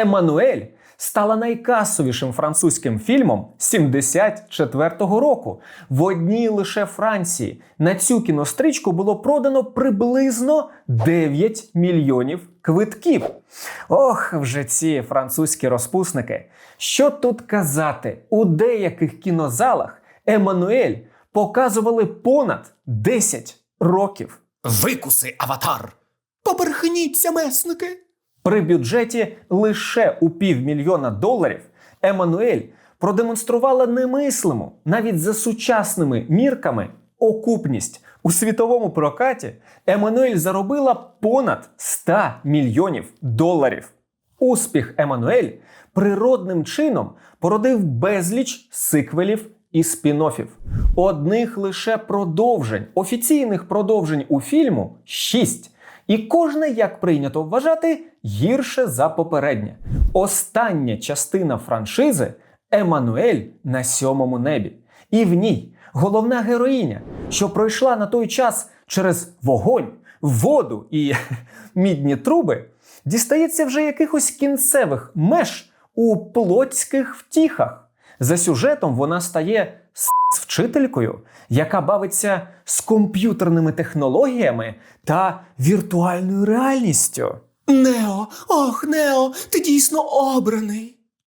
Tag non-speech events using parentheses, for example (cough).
Еммануель стала найкасовішим французьким фільмом 74-го року. В одній лише Франції на цю кінострічку було продано приблизно 9 мільйонів квитків. Ох, вже ці французькі розпусники. Що тут казати? У деяких кінозалах Еммануель показували понад 10 років. Викуси, аватар! Поперхніться, месники! При бюджеті лише у півмільйона доларів Еммануель продемонструвала немислиму навіть за сучасними мірками окупність. У світовому прокаті Еммануель заробила понад 100 мільйонів доларів. Успіх Еммануель природним чином породив безліч сиквелів і спін-оффів. Одних лише продовжень, офіційних продовжень у фільму 6. І кожне, як прийнято вважати, гірше за попереднє. Остання частина франшизи Еммануель на сьомому небі. І в ній головна героїня, що пройшла на той час через вогонь, воду і (laughs) мідні труби, дістається вже якихось кінцевих меж у плотських втіхах. За сюжетом вона стає вчителькою, яка бавиться з комп'ютерними технологіями та віртуальною реальністю. Нео, ох, Нео, ти дійсно обраний.